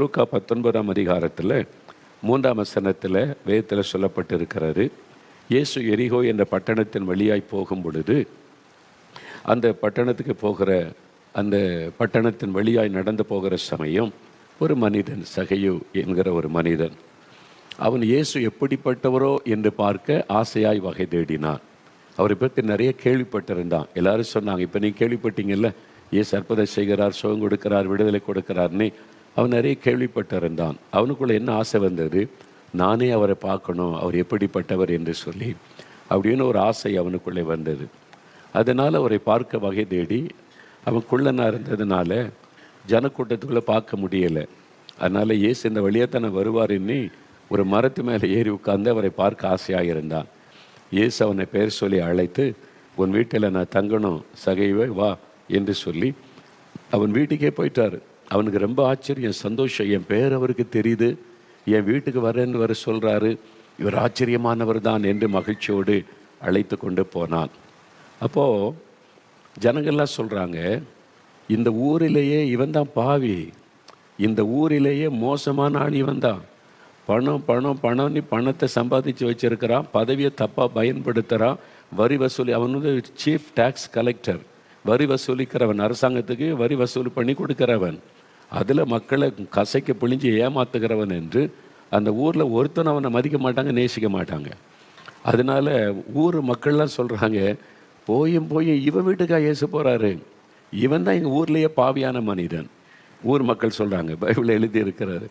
லூக்கா பத்தொன்பதாம் அதிகாரத்தில் மூன்றாம் வசனத்தில் வேதத்தில் சொல்லப்பட்டிருக்கிறாரு இயேசு எரிகோ என்ற பட்டணத்தின் வழியாய் போகும் பொழுது அந்த பட்டணத்துக்கு போகிற அந்த பட்டணத்தின் வழியாய் நடந்து போகிற சமயம் ஒரு மனிதன் சகையு என்கிற ஒரு மனிதன். அவன் இயேசு எப்படிப்பட்டவரோ என்று பார்க்க ஆசையாய் வகை தேடினான். அவரை பற்றி நிறைய கேள்விப்பட்டிருந்தான். எல்லாரும் சொன்னாங்க இப்போ நீ கேள்விப்பட்டீங்கல்ல? ஏ அற்புதம் செய்கிறார் சுகம் கொடுக்கிறார் விடுதலை கொடுக்கிறார்னு. அவன் நிறைய கேள்விப்பட்டிருந்தான் அவனுக்குள்ளே என்ன ஆசை வந்தது? நானே அவரை பார்க்கணும் அவர் எப்படிப்பட்டவர் என்று சொல்லி அப்படின்னு ஒரு ஆசை அவனுக்குள்ளே வந்தது. அதனால் அவரை பார்க்க வகை தேடி அவன் குள்ளனாக இருந்ததுனால ஜனக்கூட்டத்துக்குள்ளே பார்க்க முடியலை. அதனால் இயேசு இந்த வழியாக தானே வருவாருன்னு ஒரு மரத்து மேலே ஏறி உட்கார்ந்து அவரை பார்க்க ஆசையாக இருந்தான். இயேசு அவனை பெயர் சொல்லி அழைத்து உன் வீட்டில் நான் தங்கணும் சகைவே வா என்று சொல்லி அவன் வீட்டுக்கே போயிட்டார். அவனுக்கு ரொம்ப ஆச்சரியம் சந்தோஷம். என் பேர் அவருக்கு தெரியுது. என் வீட்டுக்கு வரேன்னு வர சொல்கிறாரு இவர் ஆச்சரியமானவர் தான் என்று மகிழ்ச்சியோடு அழைத்து கொண்டு போனான். அப்போது ஜனங்கள்லாம் சொல்கிறாங்க இந்த ஊரிலேயே இவன் தான் பாவி. இந்த ஊரிலேயே மோசமான ஆள் இவன் தான். பணம் பணம் பணம்னு பணத்தை சம்பாதிச்சு வச்சுருக்கிறான். பதவியை தப்பாக பயன்படுத்துகிறான் வரி வசூலி அவன் வந்து சீஃப் டேக்ஸ் கலெக்டர் வரி வசூலிக்கிறவன். அரசாங்கத்துக்கு வரி வசூல் பண்ணி கொடுக்கிறவன். அதில் மக்களை கசைக்க பிழிஞ்சு ஏமாத்துகிறவன் என்று அந்த ஊரில் ஒருத்தன் அவனை மதிக்க மாட்டாங்க நேசிக்க மாட்டாங்க. அதனால ஊர் மக்கள்லாம் சொல்கிறாங்க போயும் போய் இவன் வீட்டுக்கா ஏசு போகிறாரு இவன் தான் எங்கள் ஊர்லேயே பாவியான மனிதன். ஊர் மக்கள் சொல்கிறாங்க பைபிள் எழுதி இருக்கிறாரு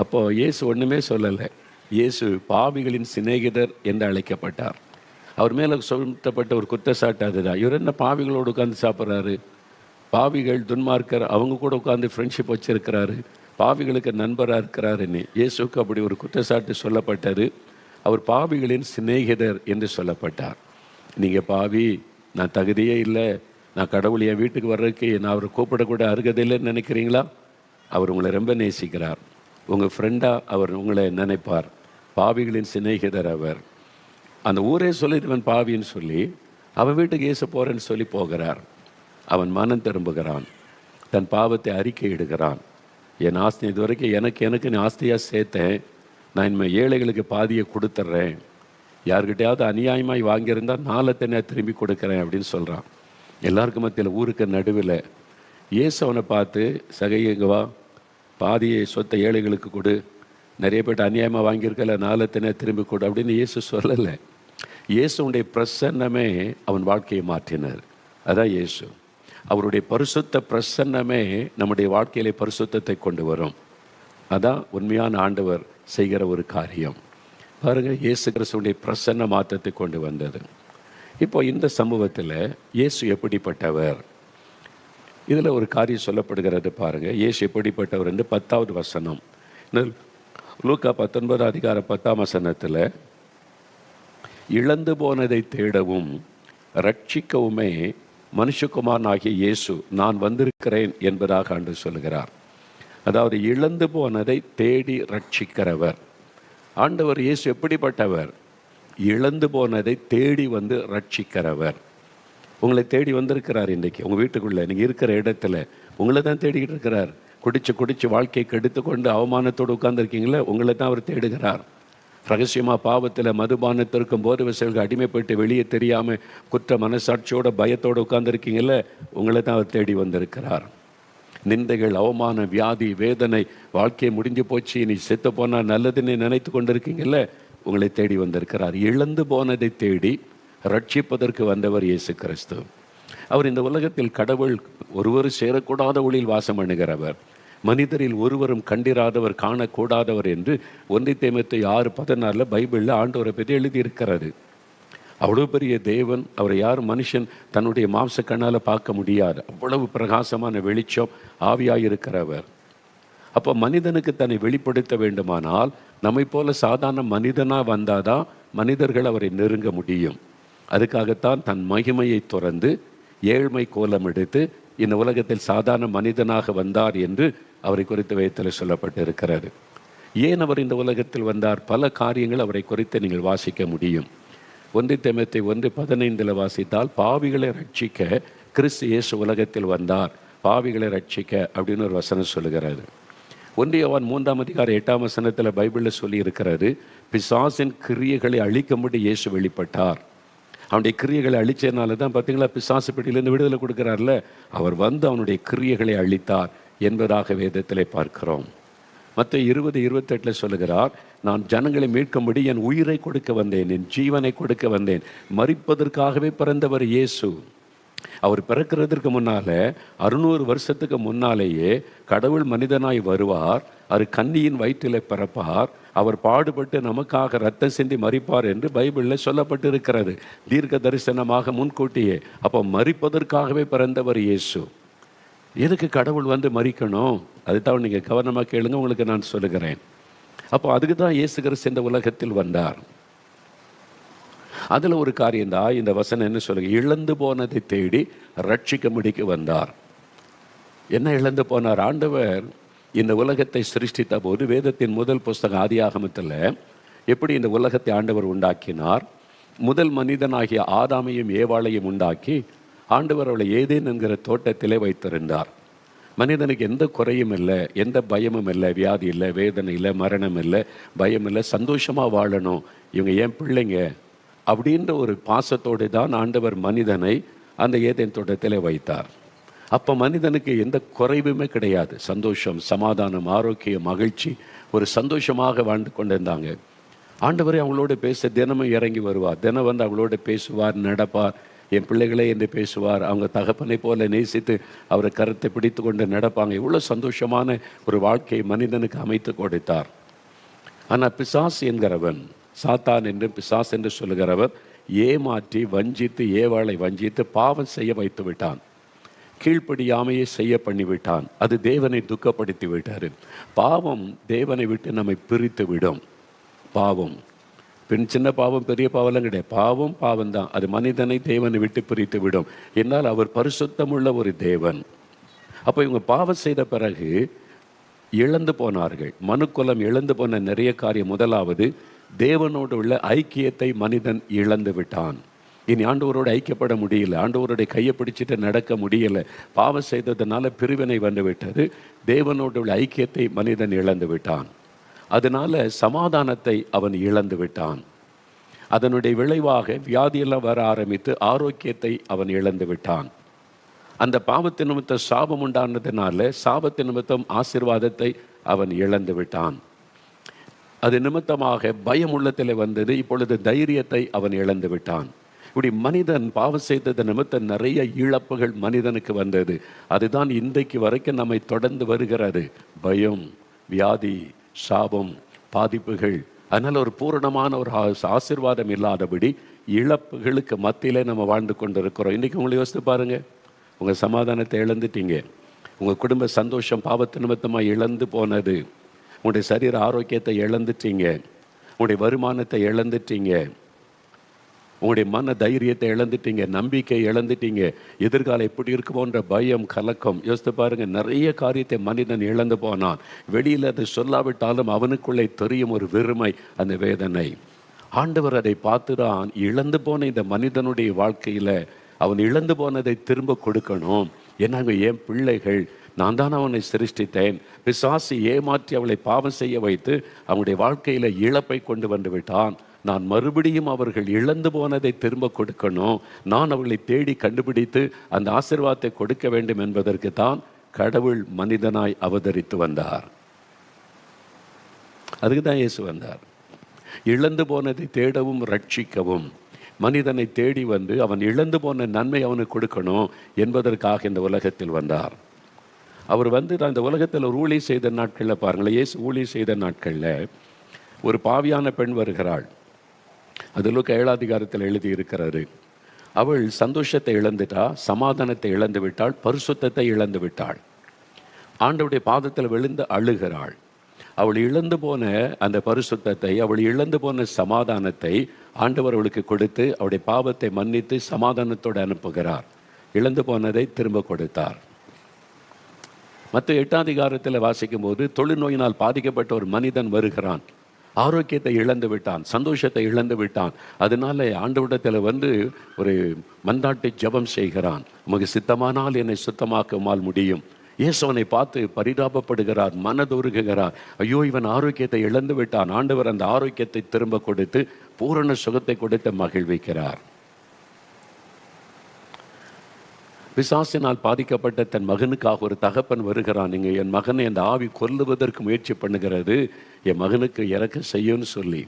அப்போது இயேசு ஒன்றுமே சொல்லலை. இயேசு பாவிகளின் சிநேகிதர் என்று அழைக்கப்பட்டார். அவர் மேலே சுமத்தப்பட்ட ஒரு குற்றச்சாட்டு அதுதான். இவர் என்ன பாவிகளோடு உட்காந்து சாப்பிட்றாரு? பாவிகள் துன்மார்க்கர் அவங்க கூட உட்காந்து ஃப்ரெண்ட்ஷிப் வச்சுருக்கிறாரு. பாவிகளுக்கு நண்பராக இருக்கிறாருன்னு. இயேசுக்கு அப்படி ஒரு குற்றச்சாட்டு சொல்லப்பட்டது. அவர் பாவிகளின் சிநேகிதர் என்று சொல்லப்பட்டார். நீங்கள் பாவி நான் தகுதியே இல்லை. நான் கடவுள் என் வீட்டுக்கு வர்றதுக்கு நான் அவரை கூப்பிடக்கூட அருகதில்லைன்னு நினைக்கிறீங்களா? அவர் உங்களை ரொம்ப நேசிக்கிறார். உங்கள் ஃப்ரெண்டாக அவர் உங்களை நினைப்பார். பாவிகளின் சிநேகிதர் அவர். அந்த ஊரே சொல்லி இவன் பாவின்னு சொல்லி அவன் வீட்டுக்கு ஏச போகிறேன்னு சொல்லி போகிறார். அவன் மனம் திரும்புகிறான். தன் பாவத்தை அறிக்கை இடுகிறான் என் ஆஸ்தி இதுவரைக்கும் எனக்கு எனக்கு நீ ஆஸ்தியாக சேர்த்தேன். நான் இனிமேல் ஏழைகளுக்கு பாதியை கொடுத்துட்றேன் யாருக்கிட்டையாவது அநியாயமாய் வாங்கியிருந்தால் நாளத்தை நான் திரும்பி கொடுக்குறேன் அப்படின்னு சொல்கிறான் எல்லாருக்கும் மத்தியில் ஊருக்கு நடுவில். இயேசு அவனை பார்த்து சகையங்க வா. பாதியை சொத்தை ஏழைகளுக்கு கொடு. நிறைய பேர் அநியாயமாக வாங்கியிருக்கல நாளத்தினே திரும்பி கொடு அப்படின்னு இயேசு சொல்லலை. இயேசுடைய பிரசன்னமே அவன் வாழ்க்கையை மாற்றினார். அதான் இயேசு. அவருடைய பரிசுத்த பிரசன்னமே நம்முடைய வாழ்க்கையிலே பரிசுத்தத்தை கொண்டு வரும். அதான் உண்மையான ஆண்டவர் செய்கிற ஒரு காரியம். பாருங்கள் இயேசு கிறிஸ்துடைய பிரசன்ன மாற்றத்தை கொண்டு வந்தது. இப்போ இந்த சமூகத்தில் இயேசு எப்படிப்பட்டவர்? இதில் ஒரு காரியம் சொல்லப்படுகிறது பாருங்கள் இயேசு எப்படிப்பட்டவர் என்று பத்தாவது வசனம். லூக்கா பத்தொன்பது அதிகார பத்தாம் வசனத்தில் இழந்து போனதை தேடவும் ரட்சிக்கவுமே மனுஷகுமாரன் ஆகிய இயேசு நான் வந்திருக்கிறேன் என்பதாக ஆண்டு சொல்கிறார் அதாவது இழந்து போனதை தேடி ரட்சிக்கிறவர் ஆண்டவர் இயேசு எப்படிப்பட்டவர்? இழந்து போனதை தேடி வந்து ரட்சிக்கிறவர் உங்களை தேடி வந்திருக்கிறார் இன்றைக்கி. உங்கள் வீட்டுக்குள்ளே நீங்கள் இருக்கிற இடத்துல உங்களை தான் தேடிக்கிட்டு இருக்கிறார். குடிச்சு குடிச்சு வாழ்க்கையை கெடுத்து கொண்டு அவமானத்தோடு உட்கார்ந்துருக்கீங்களே உங்களை தான் அவர் தேடுகிறார். ரகசியமாக பாவத்தில் மதுபானத்திற்கும் போது வசல்கள் அடிமைப்பட்டு வெளியே தெரியாமல் குற்ற மனசாட்சியோட பயத்தோடு உட்கார்ந்துருக்கீங்கல்ல உங்களை தான் அவர் தேடி வந்திருக்கிறார். நிந்தைகள் அவமான வியாதி வேதனை வாழ்க்கையை முடிஞ்சு போச்சு நீ செத்து போனால் நல்லதுன்னு நினைத்து கொண்டிருக்கீங்கல்ல உங்களை தேடி வந்திருக்கிறார். இழந்து போனதை தேடி ரட்சிப்பதற்கு வந்தவர் இயேசு கிறிஸ்து. அவர் இந்த உலகத்தில் கடவுள் ஒருவர் சேரக்கூடாத ஒளியில் வாசம் பண்ணுகிறவர். மனிதரில் ஒருவரும் கண்டிராதவர் காணக்கூடாதவர் என்று ஒன்றை தேமத்தை ஆறு பதினாறில் பைபிளில் ஆண்டவரை பற்றி எழுதியிருக்கிறாரு அவ்வளோ பெரிய தேவன் அவரை யார் மனுஷன் தன்னுடைய மாம்ச கண்ணால் பார்க்க முடியாது. அவ்வளவு பிரகாசமான வெளிச்சம் ஆவியாக இருக்கிறவர் அப்போ மனிதனுக்கு தன்னை வெளிப்படுத்த வேண்டுமானால் நம்மை போல சாதாரண மனிதனாக வந்தாதான் மனிதர்கள் அவரை நெருங்க முடியும். அதுக்காகத்தான் தன் மகிமையை துறந்து ஏழ்மை கோலம் எடுத்து இந்த உலகத்தில் சாதாரண மனிதனாக வந்தார் என்று அவரை குறித்து வேதத்தில் சொல்லப்பட்டிருக்கிறது. ஏன் அவர் இந்த உலகத்தில் வந்தார்? பல காரியங்கள் அவரை குறித்து நீங்கள் வாசிக்க முடியும். ஒன்று தெமத்தை ஒன்று பதினைந்தில் வாசித்தால் பாவிகளை ரட்சிக்க கிறிஸ்து இயேசு உலகத்தில் வந்தார். பாவிகளை ரட்சிக்க அப்படின்னு ஒரு வசனம் சொல்லுகிறாரு ஒன்றியவான் மூன்றாம் அதிகாரம் எட்டாம் வசனத்தில் பைபிளில் சொல்லி இருக்கிறாரு பிசாசின் கிரியைகளை அழிக்கும்படி இயேசு வெளிப்பட்டார். அவனுடைய கிரியைகளை அழிச்சதுனால தான் பார்த்தீங்களா பிசாசு பெட்டியிலேருந்து விடுதலை கொடுக்குறாருல? அவர் வந்து அவனுடைய கிரியைகளை அழித்தார். என்பதாக வேதத்திலே பார்க்கிறோம். மற்ற இருபது இருபத்தெட்டில் சொல்லுகிறார் நான் ஜனங்களை மீட்கும்படி என் உயிரை கொடுக்க வந்தேன் என் ஜீவனை கொடுக்க வந்தேன். மறிப்பதற்காகவே பிறந்தவர் இயேசு. அவர் பிறக்கிறதுக்கு முன்னால அறுநூறு வருஷத்துக்கு முன்னாலேயே கடவுள் மனிதனாய் வருவார் அவர் கன்னியின் வயிற்றில் பிறப்பார் அவர் பாடுபட்டு நமக்காக ரத்தம் சிந்தி மறிப்பார் என்று பைபிளில் சொல்லப்பட்டிருக்கிறது. தீர்க்க தரிசனமாக முன்கூட்டியே. அப்போ மறிப்பதற்காகவே பிறந்தவர் இயேசு. எதுக்கு கடவுள் வந்து மறிக்கணும்? அதுதான் நீங்கள் கவனமாக கேளுங்க உங்களுக்கு நான் சொல்லுகிறேன். அப்போ அதுக்கு தான் இயேசு கிறிஸ்து இந்த உலகத்தில் வந்தார். அதில் ஒரு காரியம்தான் இந்த வசனம் என்ன சொல்லுங்க இழந்து போனதை தேடி ரட்சிக்க முடிக்க வந்தார். என்ன இழந்து போனார்? ஆண்டவர் இந்த உலகத்தை சிருஷ்டித்த போது வேதத்தின் முதல் புஸ்தகம் ஆதி ஆகமத்தில் எப்படி இந்த உலகத்தை ஆண்டவர் உண்டாக்கினார்? முதல் மனிதனாகிய ஆதாமையும் ஏவாளையும் உண்டாக்கி ஆண்டவர் அவளை ஏதேன் என்கிற தோட்டத்திலே வைத்திருந்தார். மனிதனுக்கு எந்த குறையும் இல்லை எந்த பயமும் இல்லை வியாதி இல்லை வேதனை இல்லை மரணம் இல்லை பயம் இல்லை சந்தோஷமாக வாழணும். இவங்க ஏன் பிள்ளைங்க? அப்படின்ற ஒரு பாசத்தோடு தான் ஆண்டவர் மனிதனை அந்த ஏதேன் தோட்டத்திலே வைத்தார். அப்போ மனிதனுக்கு எந்த குறைவுமே கிடையாது. சந்தோஷம் சமாதானம் ஆரோக்கியம் மகிழ்ச்சி ஒரு சந்தோஷமாக வாழ்ந்து கொண்டிருந்தாங்க. ஆண்டவரே அவங்களோட பேச தினமும் இறங்கி வருவார். தினம் வந்து அவங்களோட பேசுவார் நடப்பார். என் பிள்ளைகளே என்று பேசுவார். அவங்க தகப்பனை போல நேசித்து அவரை கருத்தை பிடித்து கொண்டு நடப்பாங்க. இவ்வளோ சந்தோஷமான ஒரு வாழ்க்கையை மனிதனுக்கு அமைத்து கொடுத்தார். ஆனால் பிசாஸ் என்கிறவன் சாத்தான் என்று பிசாஸ் என்று சொல்லுகிறவர் ஏமாற்றி வஞ்சித்து ஏவாளை வஞ்சித்து பாவம் செய்ய வைத்து விட்டான். கீழ்ப்படியாமையே செய்ய பண்ணிவிட்டான். அது தேவனை துக்கப்படுத்தி விட்டார். பாவம் தேவனை விட்டு நம்மை பிரித்து விடும். பாவம். பின் சின்ன பாவம் பெரிய பாவம்லாம் கிடையாது. பாவம் பாவம் தான் அது மனிதனை தேவனை விட்டு பிரித்து விடும். என்னால் அவர் பரிசுத்தமுள்ள ஒரு தேவன். அப்போ இவங்க பாவம் செய்த பிறகு இழந்து போனார்கள். மனுக்குலம் இழந்து போன நிறைய காரியம். முதலாவது தேவனோடு உள்ள ஐக்கியத்தை மனிதன் இழந்து விட்டான். இனி ஆண்டவரோடு ஐக்கியப்பட முடியல. ஆண்டவருடைய கையை பிடிச்சிட்டு நடக்க முடியல. பாவம் செய்ததுனால பிரிவினை வந்து விட்டது தேவனோடு உள்ள ஐக்கியத்தை மனிதன் இழந்து விட்டான். அதனால் சமாதானத்தை அவன் இழந்து விட்டான். அதனுடைய விளைவாக வியாதியெல்லாம் வர ஆரம்பித்து ஆரோக்கியத்தை அவன் இழந்து விட்டான். அந்த பாவத்தின் நிமித்தம் சாபம் உண்டானதுனால சாபத்தை நிமித்தம் ஆசிர்வாதத்தை அவன் இழந்து விட்டான். அது நிமித்தமாக பயம் உள்ளத்தில் வந்தது இப்பொழுது தைரியத்தை அவன் இழந்து விட்டான். இப்படி மனிதன் பாவம் செய்தது நிமித்தம் நிறைய இழப்புகள் மனிதனுக்கு வந்தது. அதுதான் இன்றைக்கு வரைக்கும் நம்மை தொடர்ந்து வருகிறது. பயம் வியாதி சாபம் பாதிப்புகள். அதனால் ஒரு பூரணமான ஒரு ஆசிர்வாதம் ஆசீர்வாதம் இல்லாதபடி இழப்புகளுக்கு மத்தியிலே நம்ம வாழ்ந்து கொண்டிருக்கிறோம். இன்றைக்கி உங்களை யோசித்து பாருங்கள் உங்கள் சமாதானத்தை இழந்துட்டீங்க. உங்கள் குடும்ப சந்தோஷம் பாவத்து நிமித்தமாக இழந்து போனது. உங்களுடைய சரீர ஆரோக்கியத்தை இழந்துட்டீங்க. உங்களுடைய வருமானத்தை இழந்துட்டீங்க. உங்களுடைய மன தைரியத்தை இழந்துட்டீங்க நம்பிக்கை இழந்துட்டீங்க. எதிர்காலம் எப்படி இருக்குமோன்ற பயம் கலக்கம். யோசித்து பாருங்க நிறைய காரியத்தை மனிதன் இழந்து போனான். வெளியில் அதை சொல்லாவிட்டாலும் அவனுக்குள்ளே தெரியும் ஒரு வெறுமை அந்த வேதனை. ஆண்டவர் அதை பார்த்துதான் இழந்து போன இந்த மனிதனுடைய வாழ்க்கையில் அவன் இழந்து போனதை திரும்ப கொடுக்கணும். என்னாங்க என் பிள்ளைகள் நான் தான் அவனை சிருஷ்டித்தேன். பிசாசு ஏமாற்றி அவளை பாவம் செய்ய வைத்து அவனுடைய வாழ்க்கையில் இழப்பை கொண்டு வந்து விட்டான். நான் மறுபடியும் அவர்கள் இழந்து போனதை திரும்ப கொடுக்கணும். நான் அவர்களை தேடி கண்டுபிடித்து அந்த ஆசிர்வாதத்தை கொடுக்க வேண்டும் என்பதற்கு தான் கடவுள் மனிதனாய் அவதரித்து வந்தார். அதுக்கு தான் இயேசு வந்தார். இழந்து போனதை தேடவும் ரட்சிக்கவும். மனிதனை தேடி வந்து அவன் இழந்து போன நன்மை அவனுக்கு கொடுக்கணும் என்பதற்காக இந்த உலகத்தில் வந்தார். அவர் வந்து நான் இந்த உலகத்தில் ஒரு ஊழி செய்த நாட்களில் பாருங்களேன் இயேசு ஊழி செய்த நாட்களில் ஒரு பாவியான பெண் வருகிறாள். அது லூக்க ஏழாதிகாரத்தில் எழுதி இருக்கிறாரு அவள் சந்தோஷத்தை இழந்துட்டா சமாதானத்தை இழந்து விட்டாள் பரிசுத்தத்தை இழந்து விட்டாள் ஆண்டவுடைய பாதத்தில் விழுந்து அழுகிறாள். அவள் இழந்து போன அந்த பரிசுத்தத்தை அவள் இழந்து போன சமாதானத்தை ஆண்டவர் அவளுக்கு கொடுத்து அவளுடைய பாவத்தை மன்னித்து சமாதானத்தோடு அனுப்புகிறார். இழந்து போனதை திரும்ப கொடுத்தார். மற்ற எட்டாம் அதிகாரத்தில் வாசிக்கும் போது தொழுநோயினால் பாதிக்கப்பட்ட ஒரு மனிதன் வருகிறான். ஆரோக்கியத்தை இழந்து விட்டான் சந்தோஷத்தை இழந்து விட்டான். அதனால ஆண்டவிடத்தில் வந்து ஒரு மந்தாட்டை ஜெபம் செய்கிறான். உமக்கு சித்தமானால் என்னை சுத்தமாக்குமால் முடியும். இயேசுவனை பார்த்து பரிதாபப்படுகிறார் மனதுருகுகிறார். ஐயோ இவன் ஆரோக்கியத்தை இழந்து விட்டான். ஆண்டவர் அந்த ஆரோக்கியத்தை திரும்ப கொடுத்து பூரண சுகத்தை கொடுத்து மகிழ்விக்கிறார். பிசாசினால் பாதிக்கப்பட்ட தன் மகனுக்காக ஒரு தகப்பன் வருகிறான். நீங்கள் என் மகனை அந்த ஆவி கொல்லுவதற்கு முயற்சி பண்ணுகிறது. என் மகனுக்கு இறக்க செய்யும்னு சொல்லி.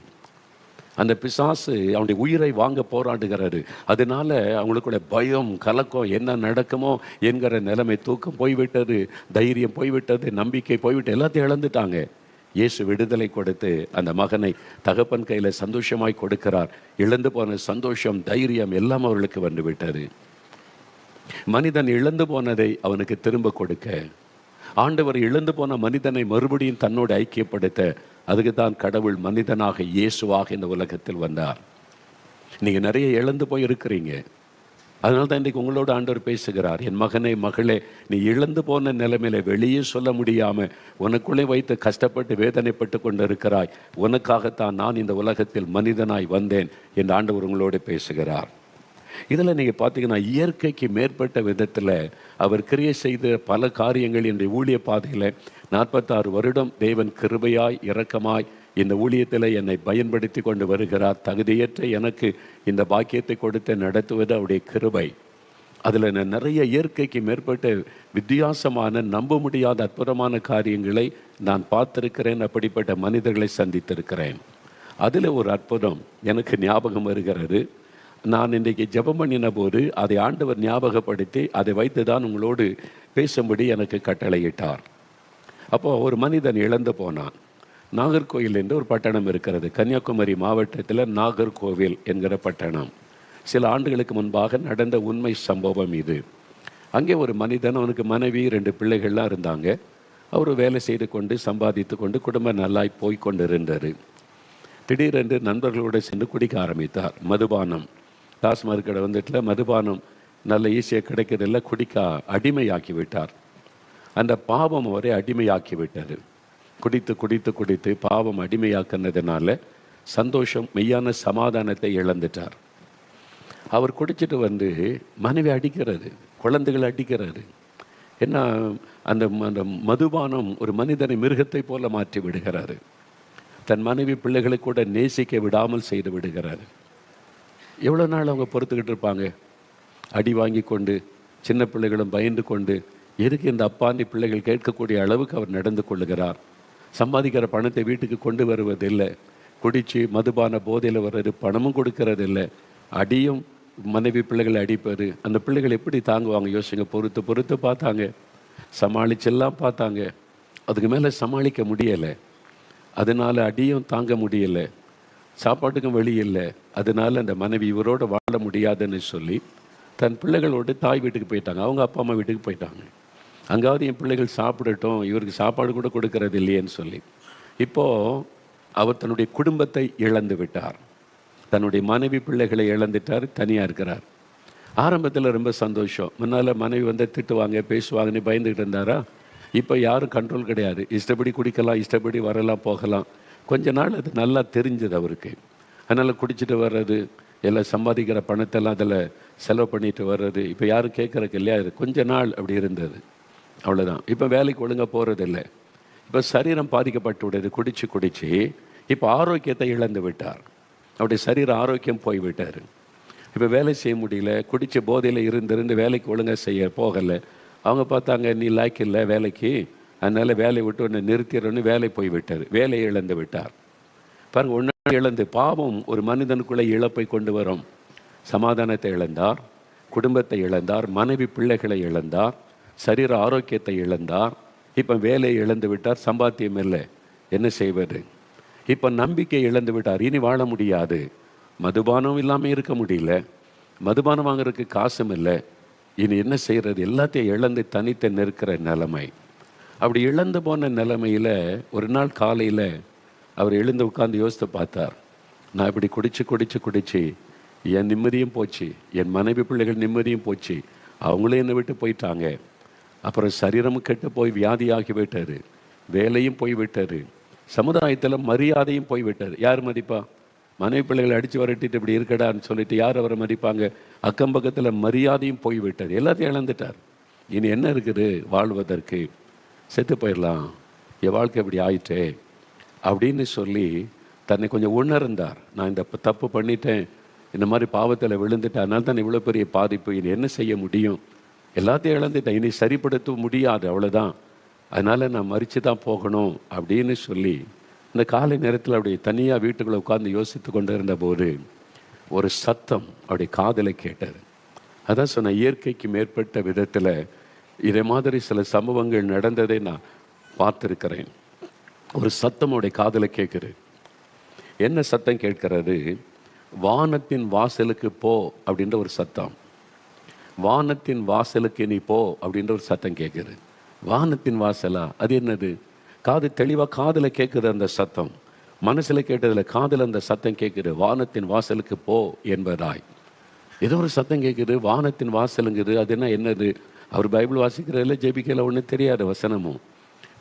அந்த பிசாசு அவனுடைய உயிரை வாங்க போராடுகிறாரு அதனால அவங்களுக்குள்ள பயம் கலக்கம் என்ன நடக்குமோ என்கிற நிலைமை தூக்கம் போய்விட்டது தைரியம் போய்விட்டது நம்பிக்கை போய்விட்டு எல்லாத்தையும் இழந்துட்டாங்க. இயேசு விடுதலை கொடுத்து அந்த மகனை தகப்பன் கையில் சந்தோஷமாய் கொடுக்கிறார். இழந்து போன சந்தோஷம் தைரியம் எல்லாம் அவர்களுக்கு வந்து விட்டது. மனிதன் இழந்து போனதை அவனுக்கு திரும்ப கொடுக்க. ஆண்டவர் இழந்து போன மனிதனை மறுபடியும் தன்னோடு ஐக்கியப்படுத்த அதுக்கு தான் கடவுள் மனிதனாக இயேசுவாக இந்த உலகத்தில் வந்தார். நீங்கள் நிறைய இழந்து போய் இருக்கிறீங்க அதனால தான் இன்றைக்கு உங்களோட ஆண்டவர் பேசுகிறார் என் மகனே மகளே நீ இழந்து போன நிலைமையில வெளியே சொல்ல முடியாமல் உனக்குள்ளே வைத்து கஷ்டப்பட்டு வேதனைப்பட்டு கொண்டு இருக்கிறாய் உனக்காகத்தான் நான் இந்த உலகத்தில் மனிதனாய் வந்தேன் என்று ஆண்டவர் உங்களோடு பேசுகிறார். இதில் நீங்கள் பார்த்தீங்கன்னா இயற்கைக்கு மேற்பட்ட விதத்தில் அவர் கிரியை செய்த பல காரியங்கள் என்னுடைய ஊழிய பாதையில் நாற்பத்தாறு வருடம் தேவன் கிருபையாய் இரக்கமாய் இந்த ஊழியத்தில் என்னை பயன்படுத்தி கொண்டு வருகிறார். தகுதியற்ற எனக்கு இந்த பாக்கியத்தை கொடுத்து நடத்துவது அவருடைய கிருபை. அதில் நான் நிறைய இயற்கைக்கு மேற்பட்ட வித்தியாசமான நம்ப முடியாத அற்புதமான காரியங்களை நான் பார்த்திருக்கிறேன். அப்படிப்பட்ட மனிதர்களை சந்தித்திருக்கிறேன். அதில் ஒரு அற்புதம் எனக்கு ஞாபகம் வருகிறது. நான் இன்றைக்கு ஜெபம் பண்ணின போது அதை ஆண்டவர் ஞாபகப்படுத்தி அதை வைத்து தான் உங்களோடு பேசும்படி எனக்கு கட்டளையிட்டார். அப்போது ஒரு மனிதன் இழந்து போனான். நாகர்கோவில் என்று ஒரு பட்டணம் இருக்கிறது. கன்னியாகுமரி மாவட்டத்தில் நாகர்கோவில் என்கிற பட்டணம். சில ஆண்டுகளுக்கு முன்பாக நடந்த உண்மை சம்பவம் இது. அங்கே ஒரு மனிதன் அவனுக்கு மனைவி ரெண்டு பிள்ளைகள்லாம் இருந்தாங்க. அவர் வேலை செய்து கொண்டு சம்பாதித்து கொண்டு குடும்பம் நல்லாய் போய் இருந்தார் திடீரென்று நண்பர்களோடு சென்று குடிக்க ஆரம்பித்தார். மதுபானம். டாஸ்மாக் கடை வந்துட்டில் மதுபானம் நல்ல ஈஸியாக கிடைக்கிறதில்ல குடிக்க அடிமையாக்கி விட்டார். அந்த பாவம் அவரை அடிமையாக்கி விட்டார். குடித்து குடித்து குடித்து பாவம் அடிமையாக்குனதுனால சந்தோஷம் மெய்யான சமாதானத்தை இழந்துட்டார். அவர் குடிச்சிட்டு வந்து மனைவி அடிக்கிறது குழந்தைகளை அடிக்கிறாரு என்ன அந்த ம- அந்த மதுபானம் ஒரு மனிதனை மிருகத்தை போல மாற்றி விடுகிறாரு. தன் மனைவி பிள்ளைகளை கூட நேசிக்க விடாமல் செய்து விடுகிறாரு. எவ்வளோ நாள் அவங்க பொறுத்துக்கிட்டு இருப்பாங்க? அடி வாங்கி கொண்டு சின்ன பிள்ளைகளும் பயந்து கொண்டு எதுக்கு இந்த அப்பாண்டி பிள்ளைகள் கேட்கக்கூடிய அளவுக்கு அவர் நடந்து கொள்ளுகிறார்? சம்பாதிக்கிற பணத்தை வீட்டுக்கு கொண்டு வருவதில்லை. குடித்து மதுபான போதையில் வர்றது பணமும் கொடுக்கறதில்லை. அடியும் மனைவி பிள்ளைகளை அடிப்பார் அந்த பிள்ளைகள் எப்படி தாங்குவாங்க? யோசிங்க. பொறுத்து பொறுத்து பார்த்தாங்க. சமாளிச்செல்லாம் பார்த்தாங்க. அதுக்கு மேலே சமாளிக்க முடியலை. அதனால் அடியும் தாங்க முடியலை. சாப்பாட்டுக்கும் வழி இல்லை. அதனால் அந்த மனைவி இவரோட வாழ முடியாதுன்னு சொல்லி தன் பிள்ளைகளோடு தாய் வீட்டுக்கு போயிட்டாங்க. அவங்க அப்பா அம்மா வீட்டுக்கு போயிட்டாங்க. அங்காவது என் பிள்ளைகள் சாப்பிடட்டும் இவருக்கு சாப்பாடு கூட கொடுக்கறது இல்லையேன்னு சொல்லி. இப்போது அவர் தன்னுடைய குடும்பத்தை இழந்து விட்டார். தன்னுடைய மனைவி பிள்ளைகளை இழந்துட்டார் தனியாக இருக்கிறார். ஆரம்பத்தில் ரொம்ப சந்தோஷம். முன்னால் மனைவி வந்து திட்டுவாங்க பேசுவாங்கன்னு பயந்துக்கிட்டு இருந்தாரா? இப்போ யாரும் கண்ட்ரோல் கிடையாது. இஷ்டப்படி குடிக்கலாம் இஷ்டப்படி வரலாம் போகலாம். கொஞ்ச நாள் அது நல்லா தெரிஞ்சது அவருக்கு. அதனால் குடிச்சிட்டு வர்றது எல்லாம் சம்பாதிக்கிற பணத்தெல்லாம் அதில் செலவு பண்ணிட்டு வர்றது இப்போ யாரும் கேட்குறக்கு இல்லையா? இது கொஞ்ச நாள் அப்படி இருந்தது. அவ்வளோதான் இப்போ வேலைக்கு ஒழுங்காக போகிறதில்ல இப்போ சரீரம் பாதிக்கப்பட்டு விடுது குடிச்சு குடிச்சு இப்போ ஆரோக்கியத்தை இழந்து விட்டார். அவருடைய சரீர ஆரோக்கியம் போய் விட்டார். இப்போ வேலை செய்ய முடியல குடித்த போதையில் இருந்திருந்து வேலைக்கு ஒழுங்காக செய்ய போகலை. அவங்க பார்த்தாங்க நீ லாய்க்கு இல்லை வேலைக்கு. அதனால் வேலையை விட்டு ஒன்று நிறுத்திடணும்னு வேலை போய் விட்டார். வேலையை இழந்து விட்டார். பாருங்க ஒன்று இழந்து பாவம் ஒரு மனிதனுக்குள்ளே இழப்பை கொண்டு வரும். சமாதானத்தை இழந்தார் குடும்பத்தை இழந்தார் மனைவி பிள்ளைகளை இழந்தார் சரீர ஆரோக்கியத்தை இழந்தார். இப்போ வேலையை இழந்து விட்டார் சம்பாத்தியம் இல்லை. என்ன செய்வது? இப்போ நம்பிக்கை இழந்து விட்டார் இனி வாழ முடியாது. மதுபானம் இல்லாமல் இருக்க முடியல. மதுபானம் வாங்குறதுக்கு காசும் இல்லை. இனி என்ன செய்கிறது எல்லாத்தையும் இழந்து தனித்து நிற்கிற நிலைமை. அப்படி இழந்து போன நிலைமையில் ஒரு நாள் காலையில் அவர் எழுந்து உட்காந்து யோசித்து பார்த்தார். நான் இப்படி குடிச்சு குடிச்சு குடிச்சு என் நிம்மதியும் போச்சு என் மனைவி பிள்ளைகள் நிம்மதியும் போச்சு அவங்களும் என்னை விட்டு போயிட்டாங்க. அப்புறம் சரீரமும் கெட்டு போய் வியாதியாகி விட்டார் வேலையும் போய் விட்டார் சமுதாயத்தில் மரியாதையும் போய் விட்டார். யார் மதிப்பா? மனைவி பிள்ளைகளை அடித்து வரட்டிட்டு இப்படி இருக்கடான்னு சொல்லிட்டு யார் அவரை மதிப்பாங்க? அக்கம் பக்கத்தில் மரியாதையும் போய் விட்டார். எல்லாத்தையும் இழந்துட்டார். இனி என்ன இருக்குது வாழ்வதற்கு? செத்து போயிடலாம். என் வாழ்க்கை இப்படி ஆயிட்டே அப்படின்னு சொல்லி தன்னை கொஞ்சம் உணர்ந்தார். நான் இந்த தப்பு பண்ணிட்டேன். இந்த மாதிரி பாவத்தில் விழுந்துட்டேன். அதனால தான் இவ்வளோ பெரிய பாதிப்பு. இனி என்ன செய்ய முடியும்? எல்லாத்தையும் இழந்துட்டேன். இனி சரிப்படுத்த முடியாது. அவ்வளோதான் அதனால் நான் மறித்து தான் போகணும் அப்படின்னு சொல்லி இந்த காலை நேரத்தில் அப்படி தனியாக வீட்டுக்குள்ளே உட்காந்து யோசித்து கொண்டு இருந்தபோது ஒரு சத்தம் அப்படி காதலை கேட்டார் அதான் சொன்ன இயற்கைக்கு மேற்பட்ட விதத்தில் இதே மாதிரி சில சம்பவங்கள் நடந்ததை நான் பார்த்துருக்கிறேன். ஒரு சத்தம் அவருடைய காதலை கேட்குது. என்ன சத்தம் கேட்கிறது? வானத்தின் வாசலுக்கு போ அப்படின்ற ஒரு சத்தம். வானத்தின் வாசலுக்கு நீ போ அப்படின்ற ஒரு சத்தம் கேட்குது. வானத்தின் வாசலா? அது என்னது? காது தெளிவாக காதில் கேட்குது அந்த சத்தம். மனசில் கேட்டதில் காதில் அந்த சத்தம் கேட்குது. வானத்தின் வாசலுக்கு போ என்பதாய். ஏதோ ஒரு சத்தம் கேட்குது. வானத்தின் வாசலுங்குது. அது என்ன என்னது? அவர் பைபிள் வாசிக்கிறதில்ல ஜெபிக்கல ஒன்றும் தெரியாத வசனமும்.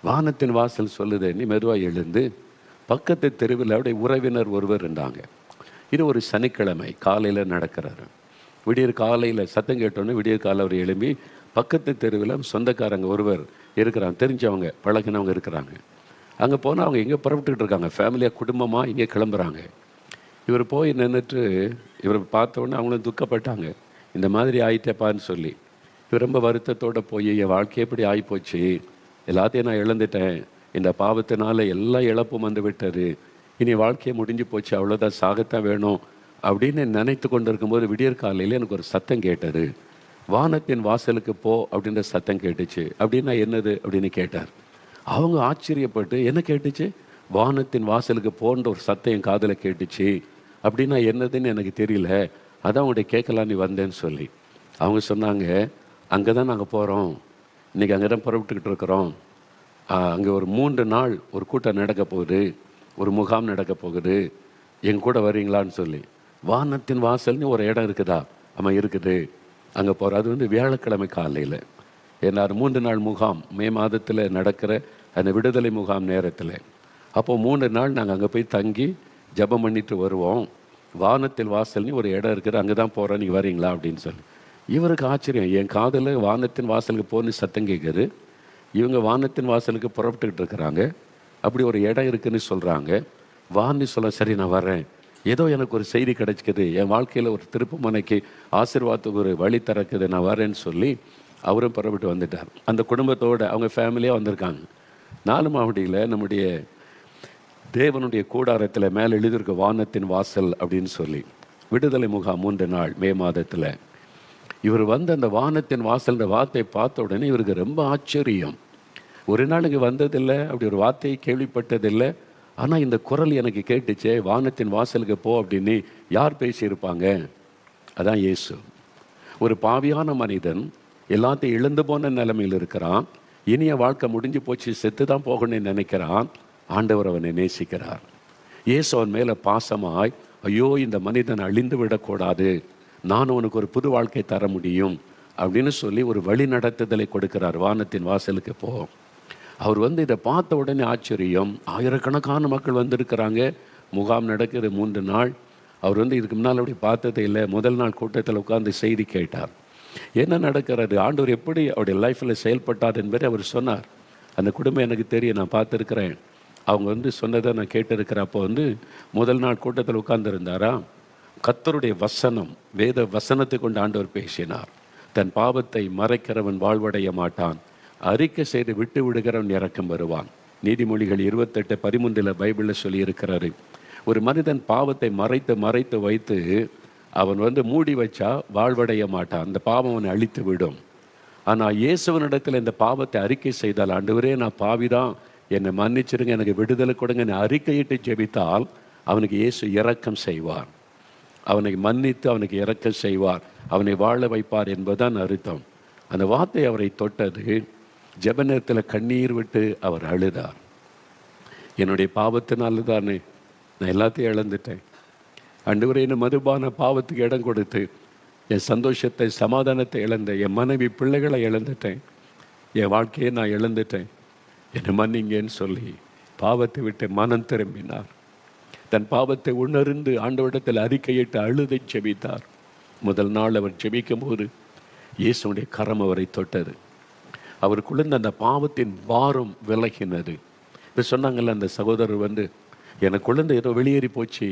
வானத்தின் வாசல் சொல்லுது நீ மெதுவாக எழுந்து பக்கத்து தெருவில் அவருடைய உறவினர் ஒருவர் இருந்தாங்க. இது ஒரு சனிக்கிழமை காலையில் நடக்கிறாரு. விடியற் காலையில் சத்தம் கேட்டோன்னே விடியற் காலை அவர் எழும்பி பக்கத்து தெருவில் சொந்தக்காரங்க ஒருவர் இருக்கிறாங்க. தெரிஞ்சவங்க பழகினவங்க இருக்கிறாங்க. அங்கே போனால் அவங்க எங்கே புறப்பட்டுக்கிட்டு இருக்காங்க. ஃபேமிலியாக குடும்பமாக இங்கே கிளம்புறாங்க. இவர் போய் நின்றுட்டு இவர் பார்த்தோன்னே அவங்களும் துக்கப்பட்டாங்க. இந்த மாதிரி ஆயிட்டேப்பான்னு சொல்லி. ரொம்ப வருத்தத்தோடு போய் என் வாழ்க்கை எப்படி ஆகிப்போச்சு எல்லாத்தையும் நான் இழந்துட்டேன். இந்த பாவத்தினால எல்லா இழப்பும் வந்து விட்டார் இனி வாழ்க்கையை முடிஞ்சு போச்சு அவ்வளோதான் சாகத்தான் வேணும் அப்படின்னு நினைத்து கொண்டு இருக்கும்போது விடியற் காலையில் எனக்கு ஒரு சத்தம் கேட்டது. வானத்தின் வாசலுக்கு போ அப்படின்ற சத்தம் கேட்டுச்சு. அப்படின்னா என்னது அப்படின்னு கேட்டார். அவங்க ஆச்சரியப்பட்டு என்ன கேட்டுச்சு? வானத்தின் வாசலுக்கு போன்ற ஒரு சத்தம் என் காதில் கேட்டுச்சு. அப்படின்னா என்னதுன்னு எனக்கு தெரியல. அதான் அவங்கள்ட்ட கேட்கலான்னு நீ வந்தேன்னு சொல்லி. அவங்க சொன்னாங்க அங்கே தான் நாங்கள் போகிறோம் இன்றைக்கி அங்கே தான் புறப்பட்டுக்கிட்டு இருக்கிறோம். அங்கே ஒரு மூன்று நாள் ஒரு கூட்டம் நடக்க போகுது. ஒரு முகாம் நடக்க போகுது. எங்கள் கூட வரீங்களான்னு சொல்லி. வானத்தின் வாசல்னு ஒரு இடம் இருக்குதா? ஆமாம் இருக்குது. அங்கே போகிற அது வந்து வியாழக்கிழமை காலையில். ஏன்னா அது மூன்று நாள் முகாம் மே மாதத்தில் நடக்கிற அந்த விடுதலை முகாம் நேரத்தில். அப்போது மூன்று நாள் நாங்கள் அங்கே போய் தங்கி ஜெபம் பண்ணிட்டு வருவோம். வானத்தில் வாசல்னு ஒரு இடம் இருக்குது அங்கே தான் போகிறோம் நீங்கள் வரீங்களா அப்படின்னு சொல்லி. இவருக்கு ஆச்சரியம். என் காதில் வானத்தின் வாசலுக்கு போன்னு சத்தம் கேட்குது இவங்க வானத்தின் வாசலுக்கு புறப்பட்டுக்கிட்டு இருக்கிறாங்க. அப்படி ஒரு இடம் இருக்குன்னு சொல்கிறாங்க வான்னு சொல்ல சரி நான் வரேன் ஏதோ எனக்கு ஒரு செய்தி கிடைச்சிக்குது. என் வாழ்க்கையில் ஒரு திருப்பு மனைக்கு ஆசீர்வாதத்துக்கு ஒரு வழி திறக்குது. நான் வரேன்னு சொல்லி அவரும் புறப்பட்டு வந்துட்டார். அந்த குடும்பத்தோடு அவங்க ஃபேமிலியாக வந்திருக்காங்க. நாலு மாவட்டியில் நம்முடைய தேவனுடைய கூடாரத்தில் மேலே எழுதியிருக்க வானத்தின் வாசல் அப்படின்னு சொல்லி. விடுதலை முகாம் மூன்று நாள் மே மாதத்தில். இவர் வந்து அந்த வானத்தின் வாசல்ன்ற வார்த்தையை பார்த்த உடனே இவருக்கு ரொம்ப ஆச்சரியம். ஒரு நாள் இங்கே வந்ததில்லை அப்படி ஒரு வார்த்தையை கேள்விப்பட்டதில்லை. ஆனால் இந்த குரல் எனக்கு கேட்டுச்சே வானத்தின் வாசலுக்கு போ அப்படின்னு யார் பேசியிருப்பாங்க? அதான் இயேசு. ஒரு பாவியான மனிதன் எல்லாத்தையும் இழந்து போன நிலைமையில் இருக்கிறான். இனிய வாழ்க்கை முடிஞ்சு போச்சு செத்து தான் போகணும்னு நினைக்கிறான். ஆண்டவர் அவனை நேசிக்கிறார். இயேசு அவன் மேலே பாசமாய் ஐயோ இந்த மனிதன் அழிந்து விடக்கூடாது. நான் உனக்கு ஒரு புது வாழ்க்கை தர முடியும் அப்படின்னு சொல்லி ஒரு வழி நடத்துதலை கொடுக்கிறார் வானத்தின் வாசலுக்கு போ. அவர் வந்து இதை பார்த்த உடனே ஆச்சரியம். ஆயிரக்கணக்கான மக்கள் வந்திருக்கிறாங்க. முகாம் நடக்கிற மூன்று நாள். அவர் வந்து இதுக்கு முன்னால் அப்படி பார்த்ததே இல்லை. முதல் நாள் கூட்டத்தில் உட்காந்து செய்தி கேட்டார். என்ன நடக்கிறது? ஆண்டவர் எப்படி அவருடைய லைஃப்பில் செயல்பட்டார் என்பதை அவர் சொன்னார். அந்த குடும்பம் எனக்கு தெரியும். நான் பார்த்துருக்குறேன். அவங்க வந்து சொன்னதை நான் கேட்டிருக்கிறேன். அப்போ வந்து முதல் நாள் கூட்டத்தில் உட்காந்துருந்தாரா கத்தருடைய வசனம் வேத வசனத்தை கொண்டு ஆண்டவர் பேசினார். தன் பாவத்தை மறைக்கிறவன் வாழ்வடைய மாட்டான். அறிக்கை செய்து விட்டு விடுகிறவன் இறக்கம் வருவான். நீதிமொழிகள் இருபத்தெட்டு பதிமூன்றில் பைபிளில் சொல்லியிருக்கிறாரு ஒரு மனிதன் பாவத்தை மறைத்து மறைத்து வைத்து அவன் வந்து மூடி வச்சா வாழ்வடைய மாட்டான். அந்த பாவம் அவனை அழித்து விடும். ஆனால் இயேசுவனிடத்தில் இந்த பாவத்தை அறிக்கை செய்தால் ஆண்டவரே நான் பாவிதான். என்னை மன்னிச்சிருங்க எனக்கு விடுதலை கொடுங்க. என்னை அறிக்கையிட்டு ஜெபித்தால் அவனுக்கு இயேசு இரக்கம் செய்வார். அவனை மன்னித்து அவனுக்கு இறக்க செய்வார். அவனை வாழ வைப்பார் என்பதுதான் அர்த்தம். அந்த வார்த்தை அவரை தொட்டது ஜெப நேரத்தில் கண்ணீர் விட்டு அவர் அழுதார். என்னுடைய பாவத்தினால தானே நான் எல்லாத்தையும் இழந்துட்டேன். அன்றுவரை என்ன மதுபான பாவத்துக்கு இடம் கொடுத்து என் சந்தோஷத்தை சமாதானத்தை இழந்தேன் என் மனைவி பிள்ளைகளை இழந்துட்டேன். என் வாழ்க்கையை நான் இழந்துட்டேன். என்னை மன்னிங்கன்னு சொல்லி பாவத்தை விட்டு மனம் திரும்பினார். தன் பாவத்தை உணர்ந்து ஆண்டவரிடத்தில் அறிக்கையிட்டு அழுதை செபித்தார். முதல் நாள் அவர் செபிக்கும் போது இயேசுடைய கரம் அவரை தொட்டது. அவருக்குள்ள அந்த பாவத்தின் பாரம் விலகினது. இப்போ சொன்னாங்கல்ல அந்த சகோதரர் வந்து எனக்கு இருந்து ஏதோ வெளியேறி போச்சு.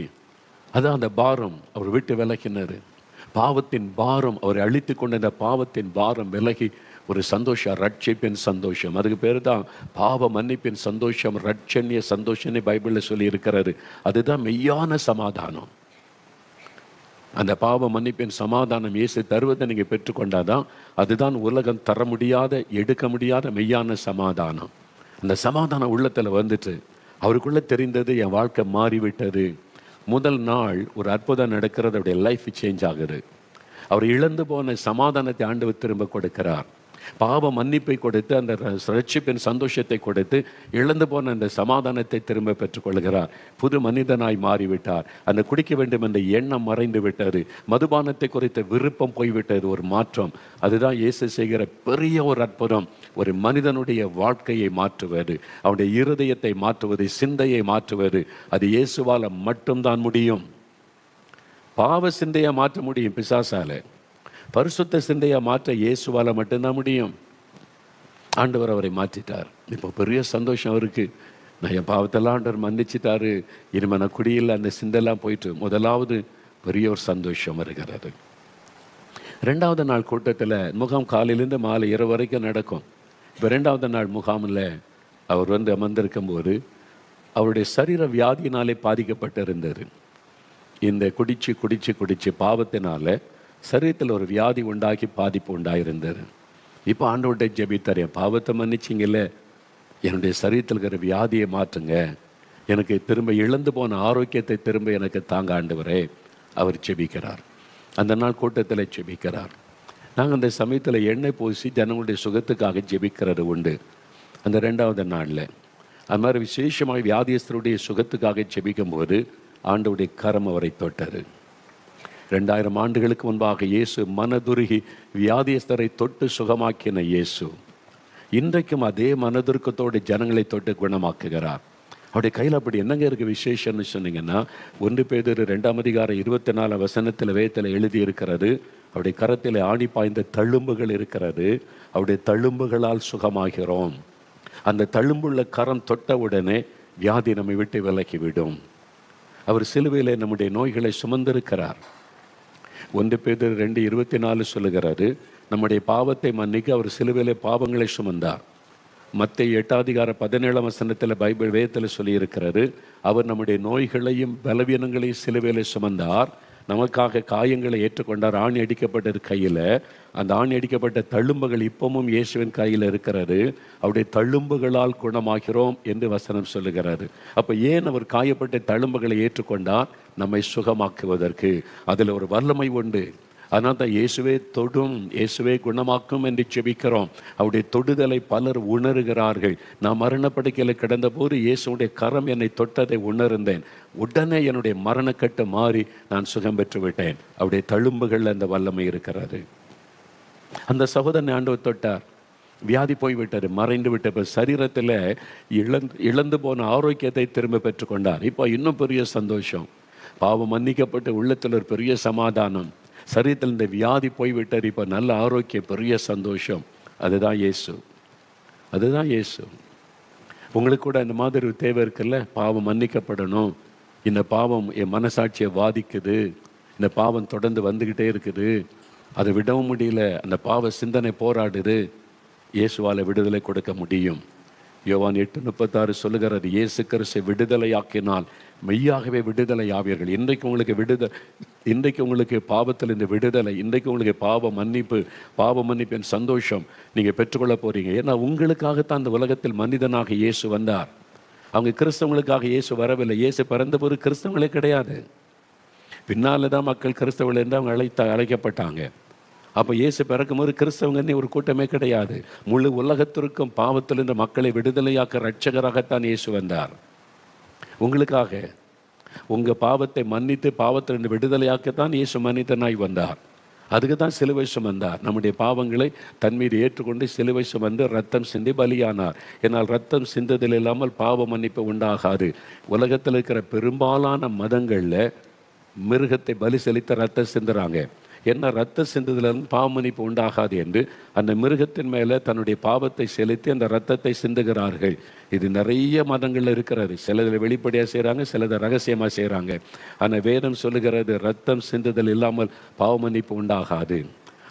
அதான் அந்த பாரம் அவர் விட்டு விலகினார் பாவத்தின் பாரம் அவரை அழித்து கொண்ட அந்த பாவத்தின் பாரம் விலகி ஒரு சந்தோஷம் ரட்சிப்பின் சந்தோஷம். அதுக்கு பேர் தான் பாவ மன்னிப்பின் சந்தோஷம் ரட்சண்ய சந்தோஷம்னு பைபிளில் சொல்லி இருக்கிறது அதுதான் மெய்யான சமாதானம். அந்த பாவ மன்னிப்பின் சமாதானம் இயேசு தருவதை நீங்கள் பெற்றுக்கொண்டாதான் அதுதான் உலகம் தர முடியாத எடுக்க முடியாத மெய்யான சமாதானம். அந்த சமாதானம் உள்ளத்தில் வந்துட்டு அவருக்குள்ளே தெரிந்தது என் வாழ்க்கை மாறிவிட்டது. முதல் நாள் ஒரு அற்புதம் நடக்கிறது அவருடைய லைஃப் சேஞ்ச் ஆகுது. அவர் இழந்து போன சமாதானத்தை ஆண்டவர் திரும்ப கொடுக்கிறார். பாவ மன்னிப்பை கொடுத்து அந்த ரட்சிப்பின் சந்தோஷத்தை கொடுத்து இழந்து போன அந்த சமாதானத்தை திரும்ப பெற்றுக்கொள்கிறார். புது மனிதனாய் மாறிவிட்டார். அந்த குடிக்க வேண்டும் என்ற எண்ணம் மறைந்து விட்டது. மதுபானத்தை குறித்த விருப்பம் போய்விட்டது. ஒரு மாற்றம். அதுதான் இயேசு செய்கிற பெரிய ஒரு அற்புதம். ஒரு மனிதனுடைய வாழ்க்கையை மாற்றுவது. அவனுடைய இருதயத்தை மாற்றுவது சிந்தையை மாற்றுவது. அது இயேசுவால மட்டும்தான் முடியும். பாவ சிந்தையை மாற்ற முடியும் பிசாசால. பரிசுத்த சிந்தையை மாற்ற இயேசுவால் மட்டும்தான் முடியும். ஆண்டவர் அவரை மாற்றிட்டார். இப்போ பெரிய சந்தோஷம் அவருக்கு. நான் என் பாவத்தெல்லாம் ஆண்டவர் மன்னிச்சிட்டாரு. இனிமே நான் குடியில் அந்த சிந்தெல்லாம் போயிட்டு முதலாவது பெரிய ஒரு சந்தோஷம் வருகிறது. ரெண்டாவது நாள் கூட்டத்தில் முகாம் காலையிலேருந்து மாலை இரவு வரைக்கும் நடக்கும். இப்போ ரெண்டாவது நாள் முகாமில் அவர் வந்து அமர்ந்திருக்கும் போது அவருடைய சரீர வியாதியினாலே பாதிக்கப்பட்டிருந்தார் இந்த குடிச்சு குடிச்சு குடிச்சு பாவத்தினால சரீரத்தில் ஒரு வியாதி உண்டாக்கி பாதிப்பு உண்டாயிருந்தது. இப்போ ஆண்டவர்கிட்ட ஜெபித்தார் என் பாவத்தை மன்னிச்சிங்கல்ல என்னுடைய சரீரத்தில் இருக்கிற வியாதியை மாற்றுங்க. எனக்கு திரும்ப இழந்து போன ஆரோக்கியத்தை திரும்ப எனக்கு தாங்க ஆண்டவரே. அவர் ஜெபிக்கிறார். அந்த நாள் கூட்டத்தில் ஜெபிக்கிறார். நாங்கள் அந்த சமயத்தில் எண்ணெய் பூசி ஜனங்களுடைய சுகத்துக்காக ஜெபிக்கிறது உண்டு. அந்த ரெண்டாவது நாளில். அது மாதிரி விசேஷமாக வியாதியஸ்தருடைய சுகத்துக்காக ஜெபிக்கும்போது ஆண்டவுடைய கரம் அவரை தொட்டாரு ரெண்டாயிரம் ஆண்டுகளுக்கு முன்பாக இயேசு மனதுருகி வியாதியஸ்தரை தொட்டு சுகமாக்கின இயேசு. இன்றைக்கும் அதே மனதுருக்கத்தோடு ஜனங்களை தொட்டு குணமாக்குகிறார். அவருடைய கையில் அப்படி என்னங்க இருக்குது விசேஷம்னு சொன்னீங்கன்னா ஒன்று பேதர் ரெண்டாம் அதிகாரம் இருபத்தி நாலு வசனத்தில் வேதத்தில் எழுதி இருக்கிறது அவருடைய கரத்தில் ஆணி பாய்ந்த தழும்புகள் இருக்கிறது அவருடைய தழும்புகளால் சுகமாகிறோம். அந்த தழும்புள்ள கரம் தொட்ட உடனே வியாதி நம்மை விட்டு விலகிவிடும். அவர் சிலுவையில் நம்முடைய நோய்களை சுமந்திருக்கிறார். ஒன்று பேர் ரெண்டு இருபத்தி நாலு சொல்லுகிறாரு நம்முடைய பாவத்தை மன்னிக்க அவர் சிலுவையிலே பாவங்களை சுமந்தார். மற்ற எட்டாதிகார பதினேழாம் வசனத்தில் பைபிள் வேதத்தில் சொல்லியிருக்கிறாரு அவர் நம்முடைய நோய்களையும் பலவீனங்களையும் சிலுவையிலே சுமந்தார். நமக்காக காயங்களை ஏற்றுக்கொண்டார். ஆணி அடிக்கப்பட்டது கையில். அந்த ஆணி அடிக்கப்பட்ட தழும்புகள் இப்பவும் இயேசுவின் கையில் இருக்கிறது. அவருடைய தழும்புகளால் குணமாகிறோம் என்று வசனம் சொல்லுகிறாரு. அப்போ ஏன் அவர் காயப்பட்ட தழும்புகளை ஏற்றுக்கொண்டார்? நம்மை சுகமாக்குவதற்கு. அதில் ஒரு வல்லமை உண்டு. அதனால் தான் இயேசுவே தொடும் இயேசுவே குணமாக்கும் என்று செபிக்கிறோம். அவருடைய தொடுதலை பலர் உணர்கிறார்கள். நான் மரணப்படுக்கையில் கிடந்தபோது இயேசுடைய கரம் என்னை தொட்டதை உணர்ந்தேன். உடனே என்னுடைய மரணக்கட்டு மாறி நான் சுகம் பெற்று விட்டேன் அவருடைய தழும்புகள் அந்த வல்லமை இருக்கிறாரு அந்த சகோதரனை ஆண்டவர் தொட்டார். வியாதி போய்விட்டார் மறைந்து விட்ட இப்போ சரீரத்தில் இழந்து இழந்து போன ஆரோக்கியத்தை திரும்ப பெற்றுக்கொண்டார். இப்போ இன்னும் பெரிய சந்தோஷம். பாவம் மன்னிக்கப்பட்டு உள்ளத்தில் ஒரு பெரிய சமாதானம். சரீரத்தில் இந்த வியாதி போய்விட்டார் இப்போ நல்ல ஆரோக்கியம் பெரிய சந்தோஷம். அதுதான் இயேசு. அதுதான் இயேசு. உங்களுக்கு கூட இந்த மாதிரி தேவை இருக்குல்ல? பாவம் மன்னிக்கப்படணும். இந்த பாவம் என் மனசாட்சியை வாதிக்குது. இந்த பாவம் தொடர்ந்து வந்துக்கிட்டே இருக்குது. அதை விடவும் முடியல. அந்த பாவ சிந்தனை போராடுது. இயேசுவால விடுதலை கொடுக்க முடியும். யோவான் எட்டு முப்பத்தாறு சொல்லுகிறது இயேசு கிறிஸ்தை விடுதலையாக்கினால் மெய்யாகவே விடுதலை ஆவீர்கள். இன்றைக்கு உங்களுக்கு விடுதலை இன்றைக்கு உங்களுக்கு பாவத்தில் இந்த விடுதலை இன்றைக்கு உங்களுக்கு பாவ மன்னிப்பு பாவ மன்னிப்பின் சந்தோஷம் நீங்கள் பெற்றுக்கொள்ள போறீங்க. ஏன்னா உங்களுக்காகத்தான் அந்த உலகத்தில் மனிதனாக இயேசு வந்தார். அவங்க கிறிஸ்தவங்களுக்காக இயேசு வரவில்லை. இயேசு பிறந்தபோது கிறிஸ்தவங்களே கிடையாது. பின்னால் தான் மக்கள் கிறிஸ்தவர்கள் என்று அவங்க அழைத்த அழைக்கப்பட்டாங்க. அப்போ இயேசு பிறக்கும்போது கிறிஸ்தவங்கன்னு ஒரு கூட்டமே கிடையாது. முழு உலகத்திற்கும் பாவத்திலிருந்து மக்களை விடுதலையாக்க ரட்சகராகத்தான் இயேசு வந்தார். உங்களுக்காக உங்கள் பாவத்தை மன்னித்து பாவத்திலிருந்து விடுதலையாக்கத்தான் இயேசு மன்னித்தனாய் வந்தார். அதுக்கு தான் சிலுவை சுமந்தார். நம்முடைய பாவங்களை தன் மீது ஏற்றுக்கொண்டு சிலுவை சுமந்து ரத்தம் சிந்தி பலியானார். என்னால் ரத்தம் சிந்ததில் இல்லாமல் பாவ மன்னிப்பு உண்டாகாது. உலகத்தில் இருக்கிற பெரும்பாலான மதங்களில் மிருகத்தை பலி செலுத்த ரத்தம் சிந்துறாங்க. என்ன ரத்த சிந்துதலிருந்து பாவமன்னிப்பு உண்டாகாது என்று அந்த மிருகத்தின் மேலே தன்னுடைய பாவத்தை செலுத்தி அந்த ரத்தத்தை சிந்துகிறார்கள். இது நிறைய மதங்களில் இருக்கிறது. சிலதில் வெளிப்படையாக செய்கிறாங்க சிலதை ரகசியமாக செய்கிறாங்க ஆனால் வேதம் சொல்லுகிறது ரத்தம் சிந்துதல் இல்லாமல் பாவமன்னிப்பு உண்டாகாது.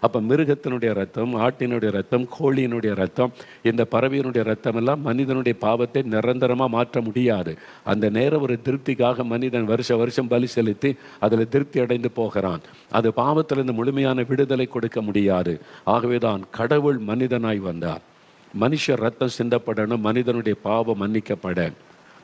அப்போ மிருகத்தினுடைய ரத்தம் ஆட்டினுடைய ரத்தம் கோழியினுடைய ரத்தம் இந்த பறவையினுடைய ரத்தம் எல்லாம் மனிதனுடைய பாவத்தை நிரந்தரமாக மாற்ற முடியாது. அந்த நேரம் ஒரு திருப்திக்காக மனிதன் வருஷ வருஷம் பலி செலுத்தி அதில் திருப்தி அடைந்து போகிறான். அது பாவத்திலிருந்து முழுமையான விடுதலை கொடுக்க முடியாது. ஆகவே தான் கடவுள் மனிதனாய் வந்தார். மனுஷ ரத்தம் சிந்தப்படணும் மனிதனுடைய பாவம் மன்னிக்கப்பட.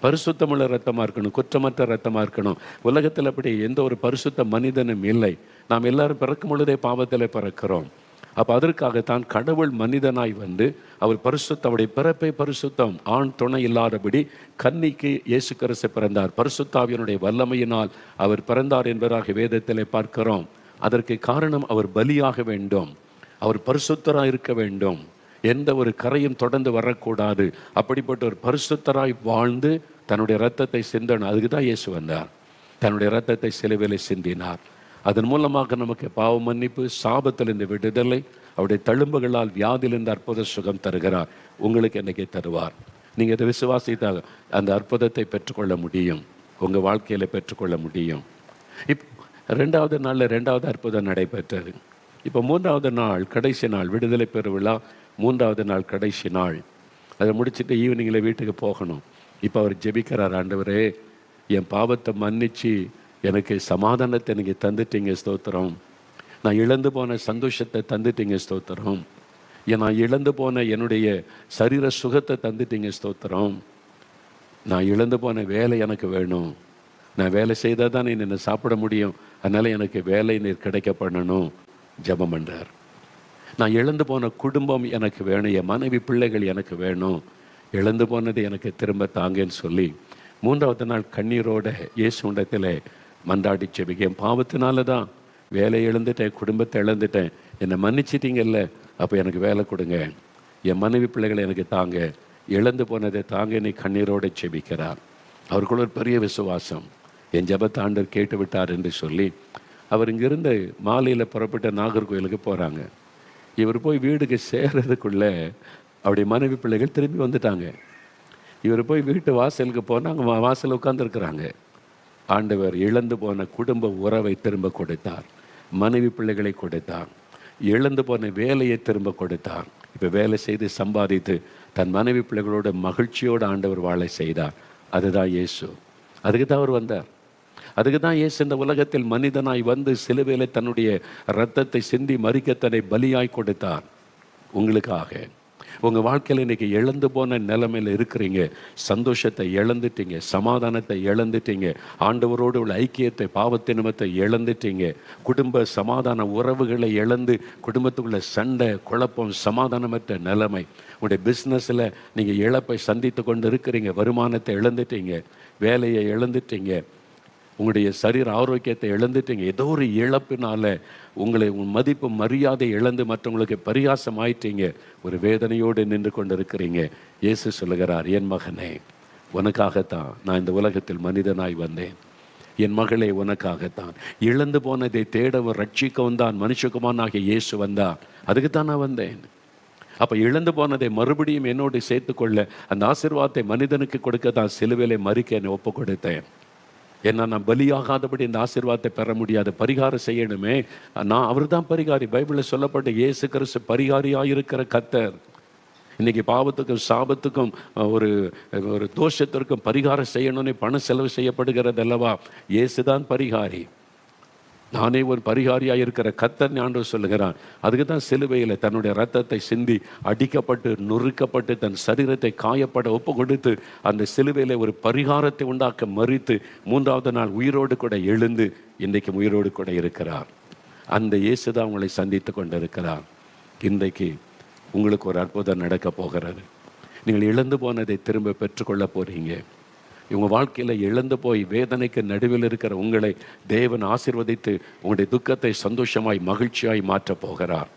பரிசுத்தமுள்ள ரத்தமாக இருக்கணும் குற்றமற்ற ரத்தமாக இருக்கணும். உலகத்தில் அப்படி எந்த ஒரு பரிசுத்த மனிதனும் இல்லை. நாம் எல்லாரும் பிறக்கும் பொழுதே பாவத்தில் பிறக்கிறோம். அப்போ அதற்காகத்தான் கடவுள் மனிதனாய் வந்து அவர் பரிசுத்த அவருடைய பிறப்பை பரிசுத்தம். ஆண் துணை இல்லாதபடி கன்னிக்கு இயேசு கரசு பிறந்தார். பரிசுத்தாவியனுடைய வல்லமையினால் அவர் பிறந்தார் என்பதாக வேதத்திலே பார்க்கிறோம். அதற்கு காரணம் அவர் பலியாக வேண்டும். அவர் பரிசுத்தராக இருக்க வேண்டும். எந்த ஒரு கரையும் தொடர்ந்து வரக்கூடாது. அப்படிப்பட்ட ஒரு பரிசுத்தராய் வாழ்ந்து தன்னுடைய ரத்தத்தை சிந்தணும் அதுக்கு தான் இயேசு வந்தார். தன்னுடைய ரத்தத்தை சிலுவையிலே சிந்தினார். அதன் மூலமாக நமக்கு பாவ மன்னிப்பு சாபத்திலிருந்து விடுதலை அவருடைய தழும்புகளால் வியாதியிலிருந்து அற்புத சுகம் தருகிறார். உங்களுக்கு என்னைக்கு தருவார்? நீங்கள் இதை விசுவாசித்தால் அந்த அற்புதத்தை பெற்றுக்கொள்ள முடியும். உங்கள் வாழ்க்கையில் பெற்றுக்கொள்ள முடியும். இப் ரெண்டாவது நாளில் ரெண்டாவது அற்புதம் நடைபெற்றது. இப்போ மூன்றாவது நாள் கடைசி நாள் விடுதலை பெருவிழா. மூன்றாவது நாள் கடைசி நாள். அதை முடிச்சுட்டு ஈவினிங்கில் வீட்டுக்கு போகணும். இப்போ அவர் ஜெபிக்கிறார் ஆண்டவரே என் பாவத்தை மன்னித்து எனக்கு சமாதானத்தை நீங்கள் தந்துட்டீங்க ஸ்தோத்திரம். நான் இழந்து போன சந்தோஷத்தை தந்துட்டீங்க ஸ்தோத்திரம். ஏன் நான் இழந்து போன என்னுடைய சரீர சுகத்தை தந்துட்டீங்க ஸ்தோத்திரம். நான் இழந்து போன வேலை எனக்கு வேணும். நான் வேலை செய்தால் தான் என்னை சாப்பிட முடியும். அதனால் எனக்கு வேலை நீர் கிடைக்க பண்ணணும். ஜெபம் பண்றார். நான் இழந்து போன குடும்பம் எனக்கு வேணும் என் மனைவி பிள்ளைகள் எனக்கு வேணும். இழந்து போனது எனக்கு திரும்ப தாங்கன்னு சொல்லி மூன்றாவது நாள் கண்ணீரோட இயேசுண்டத்தில் மன்றாடி செபிக்க என் பாவத்தினால தான் வேலையை இழந்துட்டேன் குடும்பத்தை இழந்துட்டேன். என்னை மன்னிச்சிட்டிங்கல்ல அப்போ எனக்கு வேலை கொடுங்க. என் மனைவி பிள்ளைகளை எனக்கு தாங்க. இழந்து போனதை தாங்க நீ கண்ணீரோட செபிக்கிறார் அவருக்குள்ள ஒரு பெரிய விசுவாசம். என் ஜபத்தாண்டர் கேட்டு விட்டார் என்று சொல்லி அவர் இங்கிருந்து மாலையில் புறப்பட்ட நாகர்கோயிலுக்கு போகிறாங்க இவர் போய் வீடுக்கு சேர்றதுக்குள்ள அவருடைய மனைவி பிள்ளைகள் திரும்பி வந்துட்டாங்க. இவர் போய் வீட்டு வாசலுக்கு போனால் அங்கே வாசல் உட்காந்துருக்குறாங்க ஆண்டவர் இழந்து போன குடும்ப உறவை திரும்ப கொடுத்தார். மனைவி பிள்ளைகளை கொடுத்தார். இழந்து போன வேலையை திரும்ப கொடுத்தார். இப்போ வேலை செய்து சம்பாதித்து தன் மனைவி பிள்ளைகளோட மகிழ்ச்சியோடு ஆண்டவர் வாழை செய்தார். அதுதான் இயேசு. அதுக்கு தான் அவர் வந்தார். அதுக்கு தான் ஏசு இந்த உலகத்தில் மனிதனாய் வந்து சிலுவையில தன்னுடைய ரத்தத்தை சிந்தி மறிக்கத்தனை பலியாய் கொடுத்தார். உங்களுக்காக. உங்கள் வாழ்க்கையில் இன்றைக்கி இழந்து போன நிலைமையில் இருக்கிறீங்க. சந்தோஷத்தை இழந்துட்டீங்க. சமாதானத்தை இழந்துட்டீங்க. ஆண்டவரோடு உள்ள ஐக்கியத்தை பாவத்தினமத்தை இழந்துட்டீங்க. குடும்ப சமாதான உறவுகளை இழந்து குடும்பத்துக்குள்ள சண்டை குழப்பம் சமாதானமற்ற நிலைமை. உங்களுடைய பிஸ்னஸில் நீங்கள் இழப்பை சந்தித்து கொண்டு இருக்கிறீங்க வருமானத்தை இழந்துட்டீங்க. வேலையை இழந்துட்டீங்க. உங்களுடைய சரீர ஆரோக்கியத்தை இழந்துட்டீங்க ஏதோ ஒரு இழப்பினால உங்களை உன் மதிப்பு மரியாதை இழந்து மற்றவங்களுக்கு பரியாசம் ஆயிட்டீங்க ஒரு வேதனையோடு நின்று கொண்டு இருக்கிறீங்க இயேசு சொல்லுகிறார் என் மகனே உனக்காகத்தான் நான் இந்த உலகத்தில் மனிதனாய் வந்தேன். என் மகளே உனக்காகத்தான். இழந்து போனதை தேடவும் ரட்சிக்கவும் தான் மனுஷகுமானாகிய இயேசு வந்தார். அதுக்குத்தான் நான் வந்தேன். அப்போ இழந்து போனதை மறுபடியும் என்னோடு சேர்த்துக்கொள்ள அந்த ஆசிர்வாதத்தை மனிதனுக்கு கொடுக்க தான் சிலுவையிலே மறிக்க என்னை ஒப்பு கொடுத்தேன் ஏன்னா நான் பலியாகாதபடி இந்த ஆசீர்வாதத்தை பெற முடியாது. பரிகாரம் செய்யணுமே. நான் அவர் தான் பரிகாரி. பைபிளில் சொல்லப்பட்ட இயேசு கிறிஸ்து பரிகாரியாக இருக்கிற கத்தர். இன்னைக்கு பாவத்துக்கும் சாபத்துக்கும் ஒரு ஒரு தோஷத்திற்கும் பரிகாரம் செய்யணும்னு பணம் செலவு செய்யப்படுகிறது அல்லவா இயேசுதான் பரிகாரி. நானே ஒரு பரிகாரியாக இருக்கிற கத்தர் ஆண்டு சொல்லுகிறான். அதுக்கு தான் சிலுவையில் தன்னுடைய ரத்தத்தை சிந்தி அடிக்கப்பட்டு நொறுக்கப்பட்டு தன் சரீரத்தை காயப்பட ஒப்பு கொடுத்து அந்த சிலுவையில் ஒரு பரிகாரத்தை உண்டாக்க மறித்து மூன்றாவது நாள் உயிரோடு கூட எழுந்து இன்றைக்கு உயிரோடு கூட இருக்கிறார். அந்த இயேசு தான் உங்களை சந்தித்து கொண்டிருக்கிறார். இன்றைக்கு உங்களுக்கு ஒரு அற்புதம் நடக்க போகிறது. நீங்கள் இழந்து போனதை திரும்ப பெற்றுக்கொள்ள போகிறீங்க இவங்க வாழ்க்கையில் இழந்து போய் வேதனைக்கு நடுவில் இருக்கிற உங்களை தேவன் ஆசிர்வதித்து உங்களுடைய துக்கத்தை சந்தோஷமாய் மகிழ்ச்சியாய் மாற்றப் போகிறார்.